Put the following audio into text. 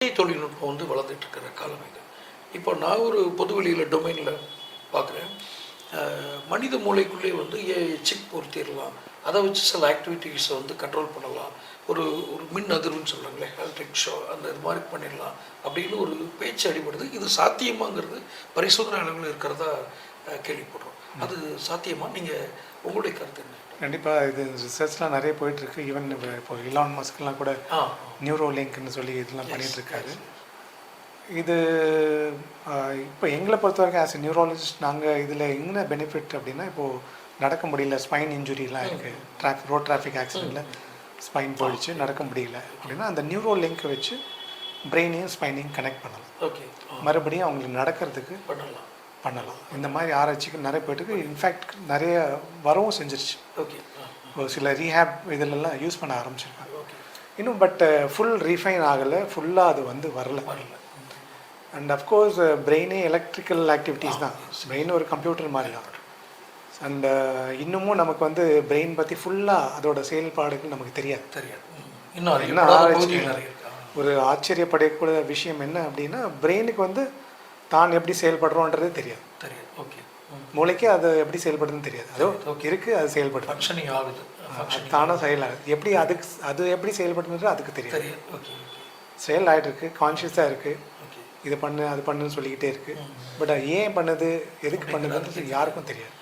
தொழில்நுட்பம் வந்து வளர்ந்துட்டு இருக்கிற காலம் இது. இப்போ நான் ஒரு பொதுவெளியில் டொமைனில் பார்க்குறேன் மனித மூளைக்குள்ளே வந்து ஏ சிப் பொருத்திடலாம். அதை வச்சு சில ஆக்டிவிட்டீஸை வந்து கண்ட்ரோல் பண்ணலாம். ஒரு ஒரு மின் அதிர்வுன்னு சொல்கிறாங்களே எலக்ட்ரிக் ஷோ அந்த இது மாதிரி பண்ணிடலாம். அப்படின்னு ஒரு பேச்சு அடிபடுது. இது சாத்தியமாங்கிறது பரிசோதனை அளவில் இருக்கிறதா கேள்விப்படுறோம். அது சாத்தியமா? நீங்கள் உங்களுடைய கருத்து என்ன? கண்டிப்பாக இது ரிசர்ச்லாம் நிறைய போயிட்டுருக்கு. ஈவன் இப்போ இலான் மஸ்க்லாம் கூட நியூரோ லிங்க்னு சொல்லி இதெல்லாம் பண்ணிட்டு இருக்காரு இது இப்போ எங்களை பொறுத்த வரைக்கும் ஆஸ் எ நியூரோலஜிஸ்ட் நாங்கள் இதில் என்ன பெனிஃபிட் அப்படின்னா இப்போது நடக்க முடியல ஸ்பைன் இன்ஜுரிலாம் இருக்குது டிராஃபிக் ரோட் டிராஃபிக் ஆக்சிடெண்ட்டில் ஸ்பைன் போயிடுச்சு நடக்க முடியல அப்படின்னா அந்த நியூரோ லிங்க்கை வச்சு பிரெயினையும் ஸ்பைனையும் கனெக்ட் பண்ணலாம். ஓகே மறுபடியும் அவங்களுக்கு நடக்கிறதுக்கு பண்ணலாம். பண்ணலாம். இந்த மாதிரி ஆராய்ச்சிக்கு நிறைய போயிட்டுருக்கு இன்ஃபேக்ட் நிறைய வரவும் செஞ்சிருச்சு. ஓகே ஒரு சில ரீஹேப் இதிலெல்லாம் யூஸ் பண்ண ஆரம்பிச்சிருக்காங்க. இன்னும் பட் ஃபுல் ரீஃபைன் ஆகலை. ஃபுல்லாக அது வந்து வரல. வரல. அண்ட் அஃப்கோர்ஸ் பிரெயினே எலக்ட்ரிக்கல் ஆக்டிவிட்டீஸ் தான். பிரெயின் ஒரு கம்ப்யூட்டர் மாதிரி தான். அண்ட் இன்னமும் நமக்கு வந்து பிரெயின் பற்றி ஃபுல்லாக அதோட செயல்பாடுகள் நமக்கு தெரியாது. தெரியாது. இன்னும் ஆராய்ச்சி ஒரு ஆச்சரியப்படக்கூடிய விஷயம் என்ன அப்படின்னா பிரெயினுக்கு வந்து தான் எப்படி செயல்படுறோன்றதே தெரியாது. தெரியாது. ஓகே மூளைக்கு அது எப்படி செயல்படுதுன்னு தெரியாது. அதோ இருக்குது அது செயல்படுது. ஃபங்க்ஷனிங் ஆகுது. தானாக செயலாகுது. எப்படி அதுக்கு அது எப்படி செயல்படுதுன்றது அதுக்கு தெரியாது. ஓகே செயல் ஆகிட்டு இருக்கு. கான்ஷியஸாக இருக்குது இது பண்ணு அது பண்ணுன்னு சொல்லிக்கிட்டே இருக்கு. பட் ஏன் பண்ணுது எதுக்கு பண்ணுதுன்றது யாருக்கும் தெரியாது.